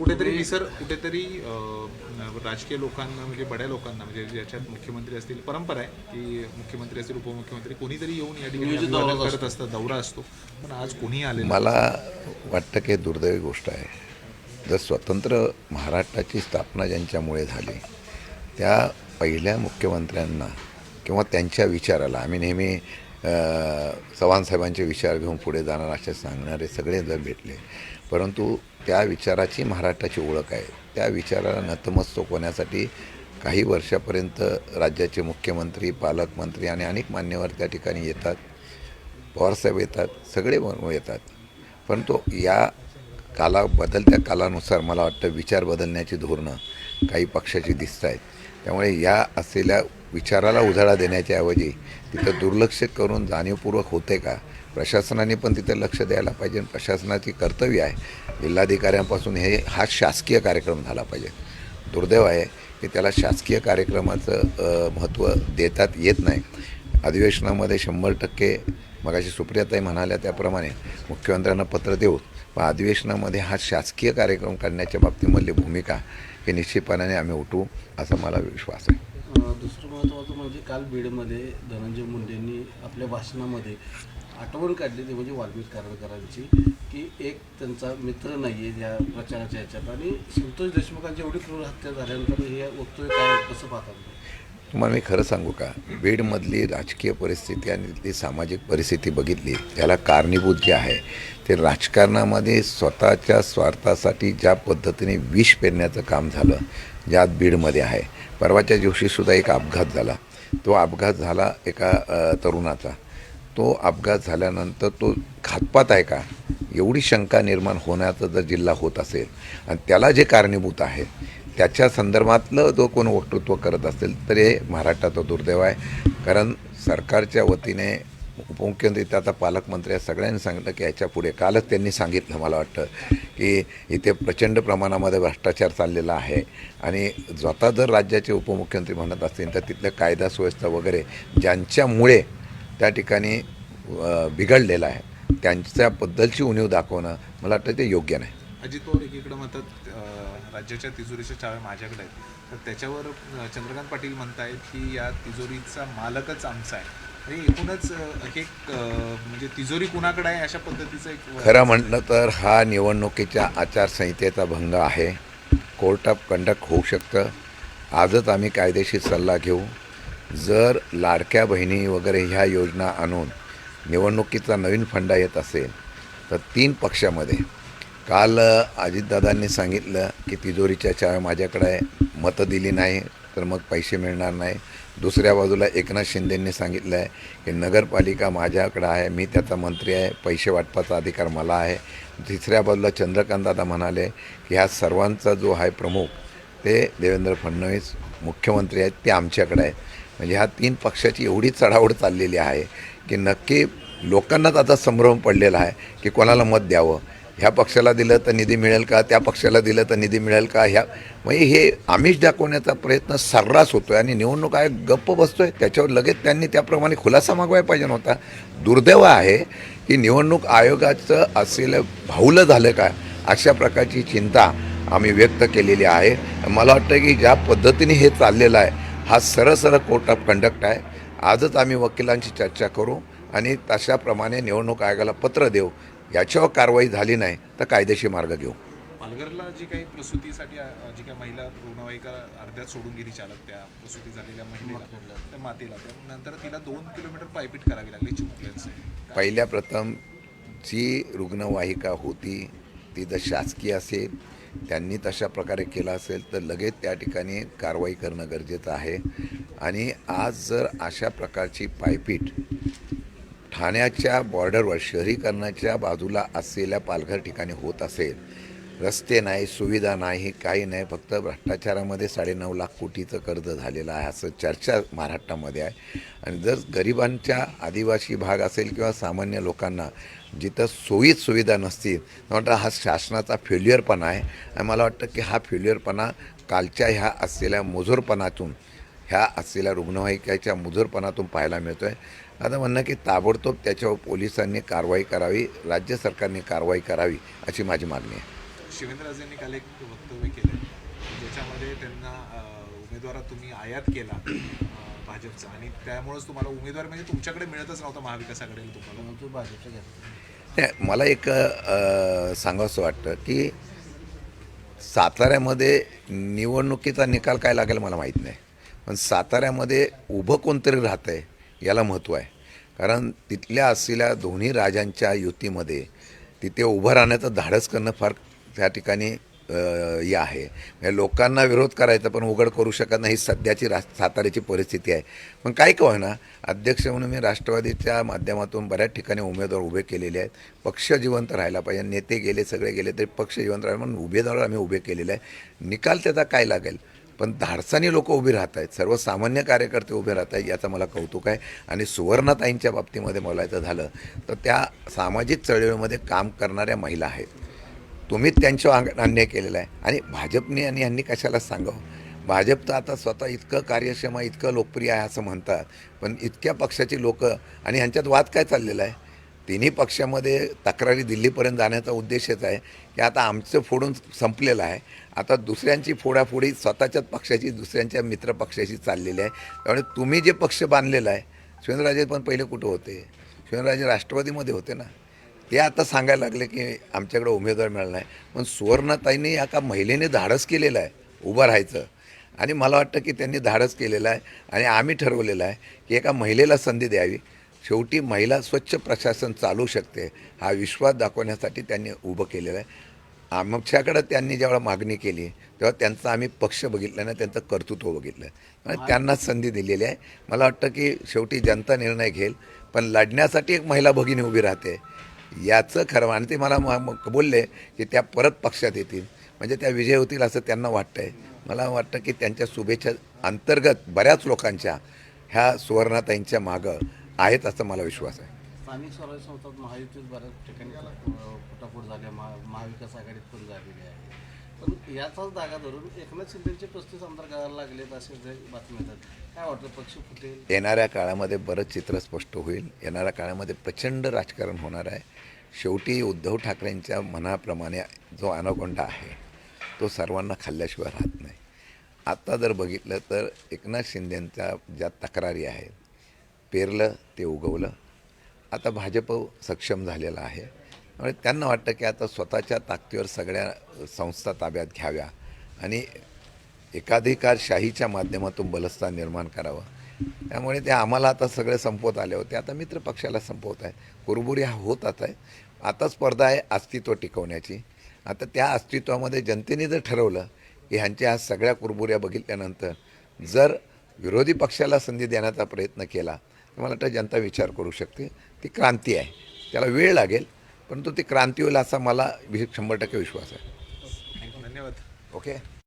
कुठेतरी विसर कुठेतरी अं, राजकीय लोकांना म्हणजे बड्या लोकांना म्हणजे ज्याच्यात मुख्यमंत्री असतील परंपरा आहे की मुख्यमंत्री असतील उपमुख्यमंत्री कोणीतरी येऊन या ठिकाणी अभिवादन करत असतं. दौरा असतो पण आज कोणी आले मला वाटतं की दुर्दैवी गोष्ट आहे. जर स्वतंत्र महाराष्ट्राची स्थापना ज्यांच्यामुळे झाली त्या पहिल्या मुख्यमंत्र्यांना किंवा त्यांच्या विचाराला आम्ही नेहमी चव्हाणसाहेबांचे विचार घेऊन पुढे जाणार असे सांगणारे सगळे जर भेटले परंतु त्या विचाराची महाराष्ट्राची ओळख आहे. त्या विचाराला नतमस्तक होण्यासाठी काही वर्षापर्यंत राज्याचे मुख्यमंत्री पालकमंत्री आणि अनेक मान्यवर त्या ठिकाणी येतात. पवारसाहेब येतात सगळे येतात. परंतु या काला बदलत्या कालानुसार मला वाटतं विचार बदलण्याची धोरणं काही पक्षाची दिसत आहेत त्यामुळे या असलेल्या विचाराला उजाळा देण्याच्या ऐवजी तिथं दुर्लक्ष करून जाणीवपूर्वक होते का? प्रशासनाने पण तिथं लक्ष द्यायला पाहिजे प्रशासनाची कर्तव्य आहे. जिल्हाधिकाऱ्यांपासून हे हा शासकीय कार्यक्रम झाला पाहिजे. दुर्दैव आहे की त्याला शासकीय कार्यक्रमाचं महत्त्व देतात येत नाही. अधिवेशनामध्ये शंभर टक्के मगाशी सुप्रियाताई म्हणाल्या त्याप्रमाणे मुख्यमंत्र्यांना पत्र देऊ पण अधिवेशनामध्ये हा शासकीय कार्यक्रम करण्याच्या बाबतीमधली भूमिका ही निश्चितपणाने आम्ही उठवू असा मला विश्वास आहे. दुसरं महत्त्वाचं म्हणजे काल बीडमध्ये धनंजय मुंडेंनी आपल्या भाषणामध्ये आठवण काढली ती म्हणजे वाल्मिक कारवारकरांची की एक त्यांचा मित्र नाही आहे या प्रचाराच्या ह्याच्यात आणि संतोष देशमुखांची एवढी क्रूर हत्या झाल्यानंतर हे वक्तव्य काय कसं पाहतात तुम्हाला मी खरं सांगू का? बीडमधली राजकीय परिस्थिती आणि तिथली सामाजिक परिस्थिती बघितली त्याला कारणीभूत जे आहे ते राजकारणामध्ये स्वतःच्या स्वार्थासाठी ज्या पद्धतीने विष पेरण्याचं काम झालं ज्यात बीडमध्ये आहे. परवाच्या दिवशीसुद्धा एक अपघात झाला. तो अपघात झाला एका तरुणाचा. तो अपघात झाल्यानंतर तो घातपात आहे का? एवढी शंका निर्माण होण्याचं जर जिल्हा होत असेल आणि त्याला जे कारणीभूत आहे त्याच्या संदर्भातलं जो कोण वक्तृत्व करत असेल तर हे महाराष्ट्राचं दुर्दैव आहे. कारण सरकारच्या वतीने उपमुख्यमंत्री तर आता पालकमंत्री या सगळ्यांनी सांगितलं की याच्यापुढे कालच त्यांनी सांगितलं मला वाटतं की इथे प्रचंड प्रमाणामध्ये भ्रष्टाचार चाललेला आहे. आणि स्वतः जर राज्याचे उपमुख्यमंत्री म्हणत असतील तर तिथलं कायदा सुव्यवस्था वगैरे ज्यांच्यामुळे त्या ठिकाणी बिघडलेलं आहे त्यांच्याबद्दलची उणीव दाखवणं मला वाटतं ते योग्य नाही. अजित पवार एकीकडे म्हणतात राज्याच्या तिजोरीच्या चाव्या माझ्याकडे आहेत. तर त्याच्यावर चंद्रकांत पाटील म्हणतायत की या तिजोरीचा मालकच आमचा आहे. आणि एकूणच एक म्हणजे तिजोरी कुणाकडे आहे अशा पद्धतीचं एक खरं म्हटलं तर हा निवडणुकीच्या आचारसंहितेचा भंग आहे. कोर्ट ऑफ कंडक्ट होऊ शकतं. आजच आम्ही कायदेशीर सल्ला घेऊ. जर लाडक्या बहिणी वगैरे ह्या योजना आणून निवडणुकीचा नवीन फंडा येत असेल तर तीन पक्षामध्ये. काल अजितदादांनी सांगितलं की तिजोरीच्या चाव्या माझ्याकडे आहे. मतं दिली नाही तर मग पैसे मिळणार नाही. दुसऱ्या बाजूला एकनाथ शिंदेंनी सांगितलं आहे की नगरपालिका माझ्याकडं आहे मी त्याचा मंत्री आहे पैसे वाटपाचा अधिकार मला आहे. तिसऱ्या बाजूला चंद्रकांत दादा म्हणाले की ह्या सर्वांचा जो आहे प्रमुख ते देवेंद्र फडणवीस मुख्यमंत्री आहेत ते आमच्याकडे आहेत. म्हणजे ह्या तीन पक्षाची एवढी चढाओढ चाललेली आहे की नक्की लोकांनाच आता संभ्रम पडलेला आहे की कोणाला मत द्यावं. ह्या पक्षाला दिलं तर निधी मिळेल का? त्या पक्षाला दिलं तर निधी मिळेल का? ह्या म्हणजे हे आमिष दाखवण्याचा प्रयत्न सर्रास होतो आहे आणि निवडणूक आयोग गप्प बसतो आहे त्याच्यावर लगेच त्यांनी त्याप्रमाणे खुलासा मागवायला पाहिजे नव्हता. दुर्दैव आहे की निवडणूक आयोगाचं असलेलं भाऊलं झालं का? अशा प्रकारची चिंता आम्ही व्यक्त केलेली आहे. मला वाटतं की ज्या पद्धतीने हे चाललेलं आहे हा सरळ सरळ कोर्ट ऑफ कंडक्ट आहे. आजच आम्ही वकिलांची चर्चा करू. आणि तशाप्रमाणे निवडणूक आयोगाला पत्र देऊ याच्यावर कारवाई झाली नाही तर कायदेशीर मार्ग घेऊ. पालघरला जी काही प्रसूतीसाठी जी काही महिला रुग्णवाहिका अर्ध्यात सोडून गेली चालक त्या प्रसूती झालेल्या महिलेला त्या मातेला नंतर तिला दोन किलोमीटर पायपीट करावी लागली चिमुकल्यांचे. पहिल्या प्रथम जी रुग्णवाहिका होती ती जर शासकीय असेल त्यांनी तशा प्रकारे केलं असेल तर लगेच त्या ठिकाणी कारवाई करणं गरजेचं आहे. आणि आज जर अशा प्रकारची पायपीट ठाण्याच्या बॉर्डरवर शहरीकरणाच्या बाजूला असलेल्या पालघर ठिकाणी होत असेल. रस्ते नाही सुविधा नाही काही नाही फक्त भ्रष्टाचारामध्ये साडेनऊ लाख कोटीचं कर्ज झालेलं आहे असं चर्चा महाराष्ट्रामध्ये आहे. आणि जर गरिबांच्या आदिवासी भाग असेल किंवा सामान्य लोकांना जिथं सोयीत सुविधा नसतील तर वाटतं हा शासनाचा फेल्युअरपणा आहे. आणि मला वाटतं की हा फेल्युअरपणा कालच्या ह्या असलेल्या मुजोरपणातून ह्या असलेल्या रुग्णवाहिकेच्या मुजोरपणातून पाहायला मिळतो आहे आता म्हणणं की ताबडतोब त्याच्यावर पोलिसांनी कारवाई करावी राज्य सरकारने कारवाई करावी अशी माझी मागणी आहे. शिवेंद्रराजेंनी काल एक वक्तव्य केलं ज्याच्यामध्ये त्यांना उमेदवारात तुम्ही आयात केला भाजपचा. आणि त्यामुळेच तुम्हाला उमेदवार म्हणजे तुमच्याकडे मिळतच नव्हता महाविकास आघाडीला तुम्हाला. नाही, मला एक सांगावंसं वाटतं की साताऱ्यामध्ये निवडणुकीचा निकाल काय लागेल मला माहीत नाही. पण साताऱ्यामध्ये उभं कोणतरी राहतं आहे याला महत्त्व आहे. कारण तिथल्या असलेल्या दोन्ही राजांच्या युतीमध्ये तिथे उभं राहण्याचं धाडस करणं फार त्या ठिकाणी हे आहे. म्हणजे लोकांना विरोध करायचा पण उघड करू शकत नाही ही सध्याची रा साताऱ्याची परिस्थिती आहे. पण काय का ना अध्यक्ष म्हणून मी राष्ट्रवादीच्या माध्यमातून बऱ्याच ठिकाणी उमेदवार उभे केलेले आहेत. पक्ष जिवंत राहायला पाहिजे नेते गेले सगळे गेले तरी पक्ष जिवंत राहिले म्हणून उमेदवार आम्ही उभे केलेले आहे. निकाल त्याचा काय लागेल? पण धाडसाने लोक उभी राहत आहेत. सर्वसामान्य कार्यकर्ते उभे राहत आहेत याचं मला कौतुक आहे. आणि सुवर्णताईंच्या बाबतीमध्ये बोलायचं झालं तर त्या सामाजिक चळवळीमध्ये काम करणाऱ्या महिला आहेत. तुम्हीच त्यांच्यावर अन्याय केलेला आहे. आणि भाजपने आणि यांनी कशाला सांगावं? भाजप तर आता स्वतः इतकं कार्यक्षम आहे इतकं लोकप्रिय आहे असं म्हणतात. पण इतक्या पक्षाची लोकं आणि ह्यांच्यात वाद काय चाललेला आहे? तिन्ही पक्षामध्ये तक्रारी दिल्लीपर्यंत जाण्याचा उद्देशच आहे की आता आमचं फोडून संपलेलं आहे. आता दुसऱ्यांची फोडाफोडी स्वतःच्याच पक्षाची दुसऱ्यांच्या मित्र पक्षाची चाललेली आहे. त्यामुळे तुम्ही जे पक्ष बांधलेला आहे शिवेंद्रराजे पण पहिले कुठं होते? शिवेंद्रराजे राष्ट्रवादीमध्ये होते ना? ते आता सांगायला लागले की आमच्याकडे उमेदवार मिळाला नाही. पण सुवर्णताईंनी एका महिलेने धाडस केलेलं आहे उभं राहायचं. आणि मला वाटतं की त्यांनी धाडस केलेलं आहे आणि आम्ही ठरवलेलं आहे की एका महिलेला संधी द्यावी. शेवटी महिला स्वच्छ प्रशासन चालू शकते हा विश्वास दाखवण्यासाठी त्यांनी उभं केलेलं आहे. आमच्याकडं त्यांनी ज्यावेळेला मागणी केली तेव्हा त्यांचा आम्ही पक्ष बघितला नाही त्यांचं कर्तृत्व बघितलं. आणि त्यांना संधी दिलेली आहे. मला वाटतं की शेवटी जनता निर्णय घेईल पण लढण्यासाठी एक महिला भगिनी उभी राहते. याचं खरं आणि ते मला बोलले की त्या परत पक्षात येतील. म्हणजे त्या विजय होतील असं त्यांना वाटतं आहे मला वाटतं की त्यांच्या शुभेच्छा अंतर्गत बऱ्याच लोकांच्या ह्या सुवर्णाताईंच्या मागं आहेत असं मला विश्वास आहे. स्थानिक स्वराज्य संस्थात महायुतीत बऱ्याच ठिकाणी फुटाफूट झाल्या महा महाविकास आघाडीत पण झालेली आहे. पण याचाच धागा धरून एकनाथ शिंदेचे पस्तीस आमदार गावाला लागलेत असे जे बातम्या येतात. काय वाटतं पक्ष फुटेल? येणाऱ्या काळामध्ये बरंच चित्र स्पष्ट होईल. येणाऱ्या काळामध्ये प्रचंड राजकारण होणार आहे. शेवटी उद्धव ठाकरेंच्या मनाप्रमाणे जो अनाकोंडा आहे तो सर्वांना खाल्ल्याशिवाय राहत नाही. आत्ता जर बघितलं तर एकनाथ शिंदेंच्या ज्या तक्रारी आहेत पेरलं ते उगवलं. आता भाजप सक्षम झालेला आहे. त्यामुळे त्यांना वाटतं की आता स्वतःच्या ताकदीवर सगळ्या संस्था ताब्यात घ्याव्या आणि एकाधिकारशाहीच्या माध्यमातून बलस्थान निर्माण करावं. त्यामुळे ते आम्हाला आता सगळे संपवत आले होते. आता मित्र पक्षाला संपवत आहे. कुरबुरी हा होतात आहे. आता स्पर्धा आहे अस्तित्व टिकवण्याची. आता त्या अस्तित्वामध्ये जनतेने जर ठरवलं की ह्यांच्या ह्या सगळ्या कुरबुऱ्या बघितल्यानंतर जर विरोधी पक्षाला संधी देण्याचा प्रयत्न केला मला वाटतं जनता विचार करू शकते. ती क्रांती आहे. त्याला वेळ लागेल परंतु ती क्रांती होईल असा मला शंभर टक्के विश्वास आहे. धन्यवाद. ओके?